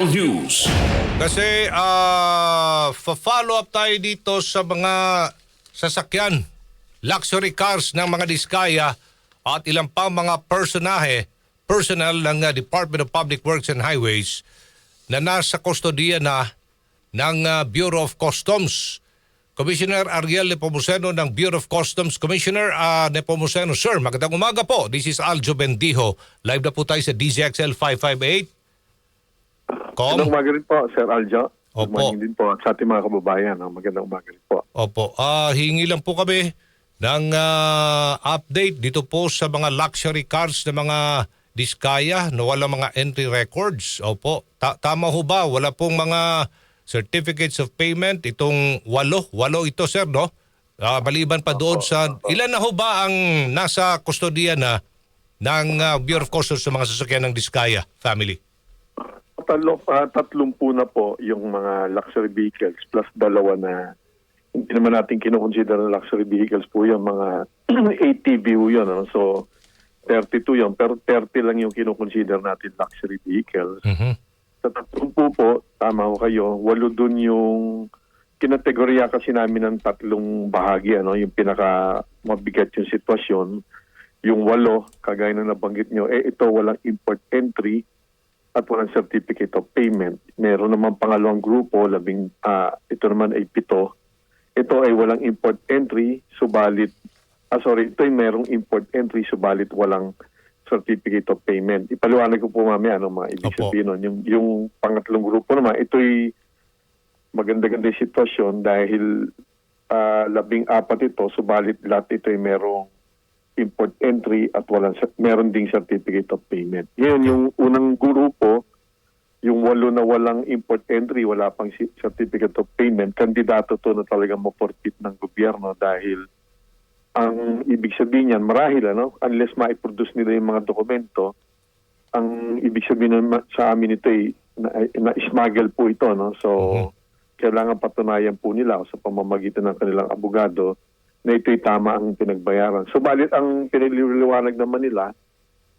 News. Kasi ah follow up tayo dito sa mga sasakyan, luxury cars ng mga diskaya at ilang pang mga personahe, personnel ng ah, Department of Public Works and Highways na nasa kustodiya na ng ah, Bureau of Customs. Commissioner Ariel Nepomuceno ng Bureau of Customs. Commissioner uh, Nepomuceno, sir, magandang umaga po. This is Aljo Bendijo. Live na po tayo sa DZXL 558. Com? Magandang umaga rin po, Sir Aljo. Opo. Morning din po sa ating mga kababayan. Magandang umaga rin po. Opo. Ah, hingi lang po kami ng ah, update dito po sa mga luxury cars na mga Diskaya na wala mga entry records. Opo. Ta- tama ho ba? Wala pong mga certificates of payment itong walo. Walo ito, sir, no? Ah, maliban pa doon sa... Ilan na ho ba ang nasa kustodiya na ng ah, Bureau of Customs sa mga sasakyan ng Diskaya family? Tatlo, ah, tatlong po na po yung mga luxury vehicles plus dalawa na hindi naman natin kinukonsider na luxury vehicles po yung mga ATV po yun. Ano? So, 32 yun. Pero 30 lang yung kinukonsider natin luxury vehicles. Mhm. Sa tatlong po po, tama ko kayo, walo dun yung kinategorya kasi namin ng tatlong bahagi. Ano? Yung pinaka mabigat yung sitwasyon. Yung walo, kagaya na nabanggit nyo, eh ito walang import entry at walang certificate of payment. Meron naman pangalawang grupo, labing, ah, ito naman ay pito. Ito ay walang import entry, subalit, ah sorry, ito ay merong import entry, subalit walang certificate of payment. Ipaliwanag ko po mamaya ano mga ibig Opo. sabihin nun. Yung, yung pangatlong grupo naman, ito'y maganda-ganda sitwasyon dahil ah, labing apat ito, subalit lahat ito ay merong import entry at walang meron ding certificate of payment. Ngayon, yung unang grupo, walo na walang import entry, wala pang certificate of payment, kandidato to na talagang maportit ng gobyerno dahil ang ibig sabihin niyan, marahil ano, unless ma-produce nila yung mga dokumento, ang ibig sabihin sa amin ito ay na, na po ito no so Mhm. kailangan patunayan po nila sa pamamagitan ng kanilang abogado na ito'y tama ang pinagbayaran subalit ang pinililiwanag naman nila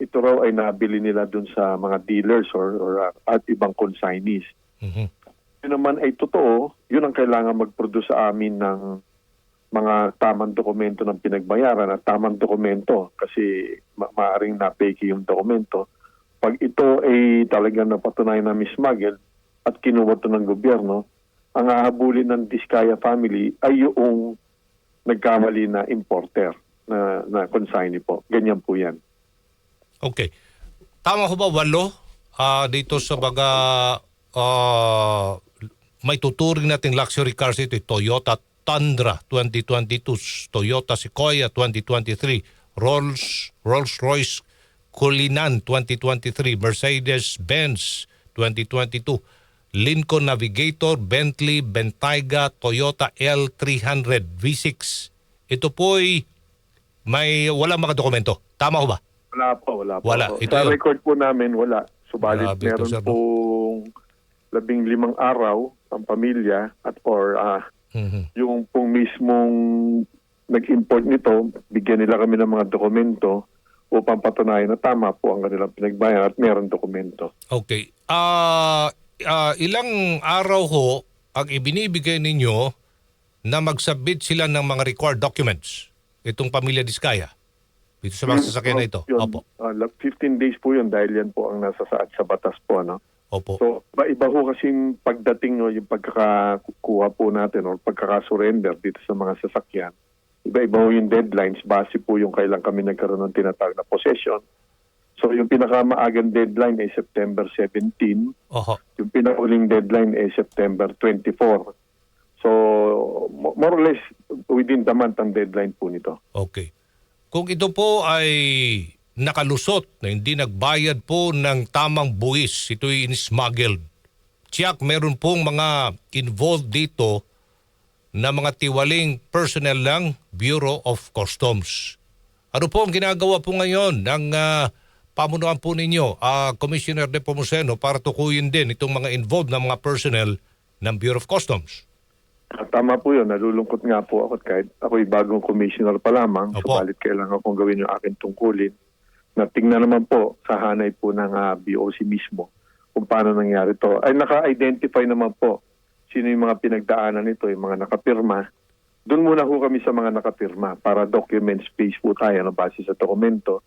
ito raw ay nabili nila dun sa mga dealers or, or uh, at ibang consignees Mhm. yun naman ay totoo, yun ang kailangan mag-produce sa amin ng mga tamang dokumento ng pinagbayaran at tamang dokumento kasi ma- maaring na-fake yung dokumento. Pag ito ay talagang napatunayan na mismagel at kinuha to ng gobyerno, ang hahabulin ng Diskaya family ay yung nagkamali na importer na, na consignee po. Ganyan po yan. Okay. Tama ko ba walo ah, dito sa mga ah, may tuturing nating luxury cars ito, Toyota Tundra 2022, Toyota Sequoia 2023, Rolls Rolls-Royce Cullinan 2023, Mercedes-Benz 2022, Lincoln Navigator, Bentley, Bentayga, Toyota L300 V6. Ito po'y may wala mga dokumento. Tama ko ba? Wala po, wala po. Wala. Ito Sa yun. record po namin, wala. Subalit Grabe ito, meron sir, no? pong labing limang araw ang pamilya at or ah, Mhm. yung pong mismong nag-import nito, bigyan nila kami ng mga dokumento upang patunayan na tama po ang kanilang pinagbayan at meron dokumento. Okay. Ah, ah, ilang araw ho ang ibinibigay ninyo na magsubmit sila ng mga required documents? Itong pamilya Diskaya. Dito sa mga sasakyan na ito. Yun, Opo. ah, lab- 15 days po yun dahil yan po ang nasa saad sa batas po. Ano? Opo. So, iba ho kasing pagdating no, yung pagkakakuha po natin or pagkakasurrender dito sa mga sasakyan. Iba-iba ho yung deadlines base po yung kailan kami nagkaroon ng tinatawag na possession. So, yung pinakamaagang deadline ay September 17. Oho. Yung pinakauling deadline ay September 24. So, mo- more or less within the month ang deadline po nito. Okay. Kung ito po ay nakalusot na hindi nagbayad po ng tamang buwis, ito'y in-smuggled. Tiyak, meron pong mga involved dito na mga tiwaling personnel ng Bureau of Customs. Ano po ang ginagawa po ngayon ng ah, pamunuan po ninyo, ah, Commissioner De Pomuceno, para tukuyin din itong mga involved na mga personnel ng Bureau of Customs? Ah, Tama po yun. Nalulungkot nga po ako kahit ako'y bagong commissioner pa lamang. Opo. Subalit kailangan kong gawin yung aking tungkulin na tingnan naman po sa hanay po ng ah, BOC mismo kung paano nangyari to. Ay naka-identify naman po sino yung mga pinagdaanan nito, yung mga nakapirma. Doon muna ho kami sa mga nakapirma para document space po tayo na base sa dokumento.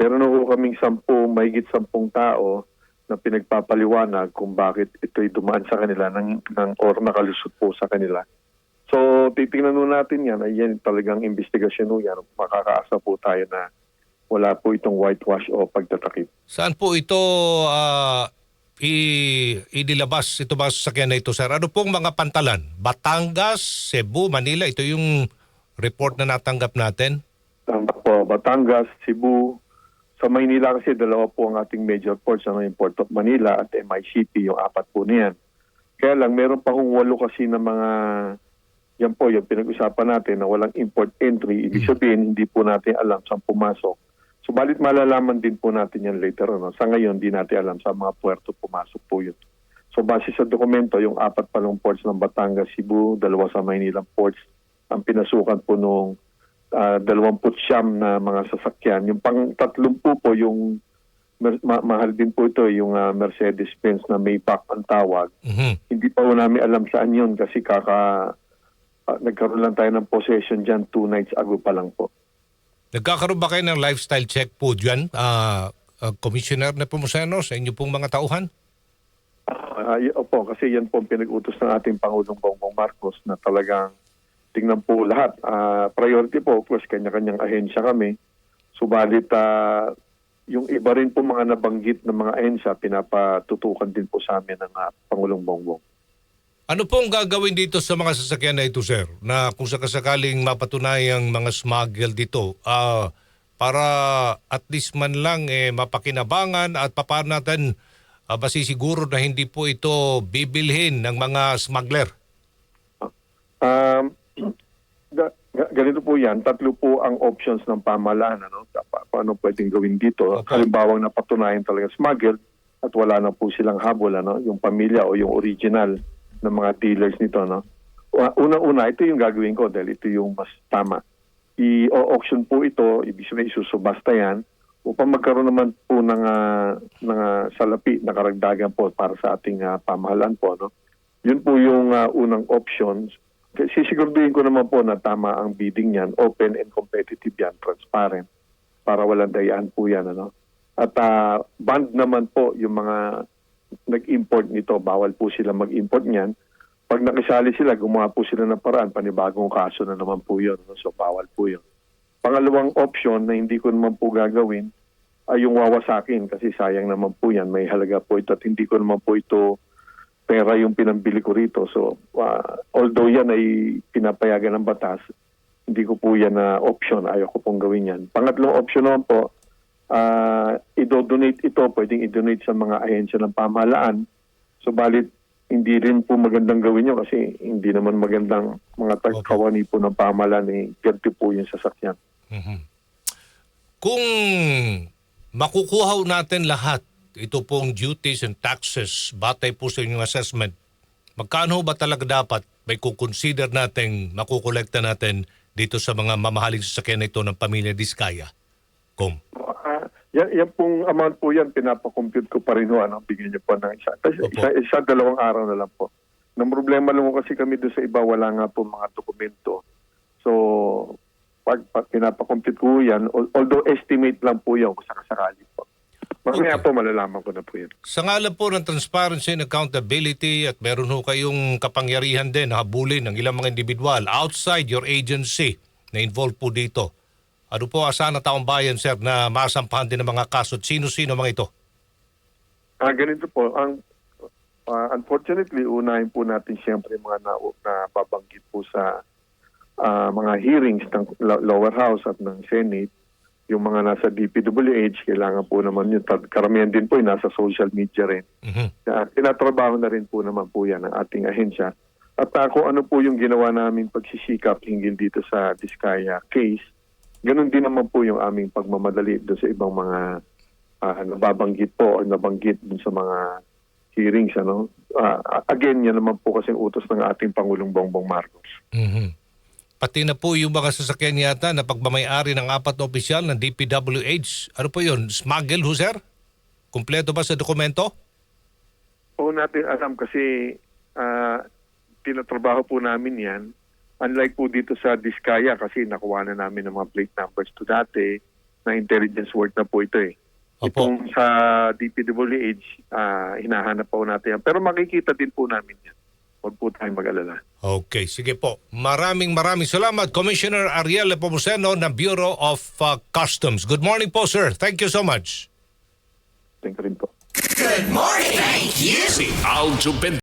Pero no ho kaming sampu, mahigit sampung tao na pinagpapaliwanag kung bakit ito'y dumaan sa kanila ng, ng or nakalusot po sa kanila. So, titingnan nun natin yan. Ay yan talagang investigasyon ho yan. Makakaasa po tayo na wala po itong whitewash o pagtatakip. Saan po ito ah, i- inilabas ito ba sa sakyan na ito, sir? Ano pong mga pantalan? Batangas, Cebu, Manila? Ito yung report na natanggap natin. Tama po, Batangas, Cebu. Sa Maynila kasi dalawa po ang ating major ports, ano, yung Port of Manila at MICP, yung apat po niyan. Kaya lang, meron pa hong walo kasi na mga, yan po, yung pinag-usapan natin na walang import entry. Ibig sabihin, hindi po natin alam saan pumasok. Subalit malalaman din po natin yan later. Ano? Sa ngayon, di natin alam sa mga puerto pumasok po yun. So base sa dokumento, yung apat palong ports ng Batangas, Cebu, dalawa sa Maynila ports, ang pinasukan po nung uh, 29 na mga sasakyan. Yung pang 30 po yung mer- ma- mahal din po ito, yung ah, Mercedes-Benz na Maybach ang tawag. Mhm. Hindi pa po namin alam saan yun kasi kaka ah, nagkaroon lang tayo ng possession dyan two nights ago pa lang po. Nagkakaroon ba kayo ng lifestyle check po dyan, ah, ah, Commissioner Nepomuceno, sa inyo pong mga tauhan? Ah, y- opo, kasi yan po ang pinag-utos ng ating Pangulong Bongbong Marcos na talagang tingnan po lahat. Ah, priority po, of course, kanya-kanyang ahensya kami. Subalit, ah, yung iba rin po mga nabanggit ng mga ahensya, pinapatutukan din po sa amin ng ah, Pangulong Bongbong. Ano pong gagawin dito sa mga sasakyan na ito, sir? Na kung sakasakaling mapatunayang mga smuggle dito, ah, para at least man lang eh, mapakinabangan at papaano natin ah, masisiguro na hindi po ito bibilhin ng mga smuggler? Um, ga- ga- ganito po yan, tatlo po ang options ng pamahalaan. Ano? Pa- paano pwedeng gawin dito? Okay. Halimbawa napatunayan talaga smuggled at wala na po silang habol, ano? yung pamilya o yung original ng mga dealers nito. No? Una-una, ito yung gagawin ko dahil ito yung mas tama. I-auction po ito, ibig sabihin isusubasta yan, upang magkaroon naman po ng, ah, ng ah, salapi na karagdagan po para sa ating ah, pamahalaan po. No? Yun po yung ah, unang options. Sisiguraduhin ko naman po na tama ang bidding niyan, open and competitive yan, transparent, para walang dayaan po yan. Ano? At ah, banned naman po yung mga nag-import nito, bawal po sila mag-import niyan. Pag nakisali sila, gumawa po sila ng paraan, panibagong kaso na naman po yun. no? So bawal po yun. Pangalawang option na hindi ko naman po gagawin ay yung wawasakin kasi sayang naman po yan. May halaga po ito at hindi ko naman po ito pera yung pinambili ko rito. So, uh, although yan ay pinapayagan ng batas, hindi ko po yan na option. Ayaw ko pong gawin yan. Pangatlong option naman po, uh, i-donate ito, pwedeng i-donate sa mga ahensya ng pamahalaan. Subalit, hindi rin po magandang gawin yun kasi hindi naman magandang mga tagkawani po ng pamahalaan eh, ganti po yung sasakyan. Mhm. Kung makukuha natin lahat, ito pong duties and taxes, batay po sa inyong assessment, magkano ba talaga dapat may kukonsider natin, makukolekta natin dito sa mga mamahaling sasakyan na ito ng pamilya Diskaya? Kung Ah, yan, yan pong amount po yan, pinapakompute ko pa rin ho, ano, bigyan niyo po ng isa. Tapos isa, isa, dalawang araw na lang po. Nang problema lang po kasi kami doon sa iba, wala nga po mga dokumento. So, pag, pag pinapakompute ko yan, al- although estimate lang po yan kung sakasakali. Mamaya Okay. po malalaman ko na po yan. sa ngalan po ng transparency and accountability at meron ho kayong kapangyarihan din na habulin ng ilang mga individual outside your agency na involved po dito. Ano po asahan ng taong bayan, sir, na masampahan din ng mga kaso at sino-sino mga ito? Ah, ganito po. Ang ah, unfortunately, unahin po natin siyempre mga na, na babanggit po sa ah, mga hearings ng lo- lower house at ng Senate. Yung mga nasa DPWH, kailangan po naman yun. Karamihan din po yung nasa social media rin. Mhm. Uh, tinatrabaho na rin po naman po yan ng ating ahensya. At uh, kung ano po yung ginawa namin pagsisikap hinggil dito sa Diskaya case, ganun din naman po yung aming pagmamadali doon sa ibang mga ah, nababanggit po o nabanggit dun sa mga hearings. Ano? Ah, again, yan naman po kasing utos ng ating Pangulong Bongbong Marcos. Mhm. Pati na po yung mga sasakyan yata na pagmamayari ng apat na opisyal ng DPWH. Ano po yun? Smuggle ho, sir? Kompleto ba sa dokumento? po natin alam kasi ah, tinatrabaho po namin yan. Unlike po dito sa Diskaya kasi nakuha na namin ng mga plate numbers to dati na intelligence work na po ito eh. Opo. Itong sa DPWH, ah, hinahanap po natin yan. Pero makikita din po namin yan. Huwag po tayong mag-alala. Okay, sige po. Maraming maraming salamat, Commissioner Ariel Lepomuceno ng Bureau of uh, Customs. Good morning po, sir. Thank you so much. Thank you rin po. Si Aljo